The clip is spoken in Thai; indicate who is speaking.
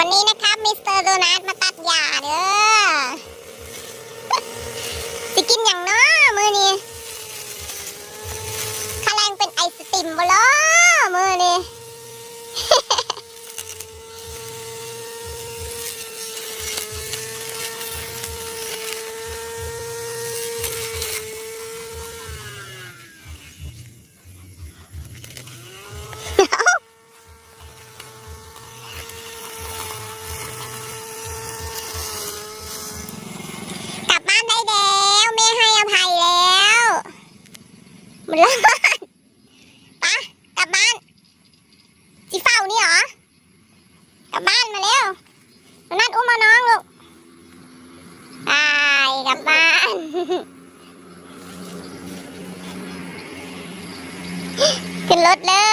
Speaker 1: วันนี้นะครับมิสเตอร์โดนัทมาตัดหญ้าเด้อสิกินอย่างน้อมือนี้ข้าแรงเป็นไอศติมบ่ล้อ มันร้อนปะกลับบ้านจีเฝ้านี่หรอกลับบ้านมาแล้วมานัดอุ้มมาน้องลูกไปกลับบ้านขึ้นรถเลย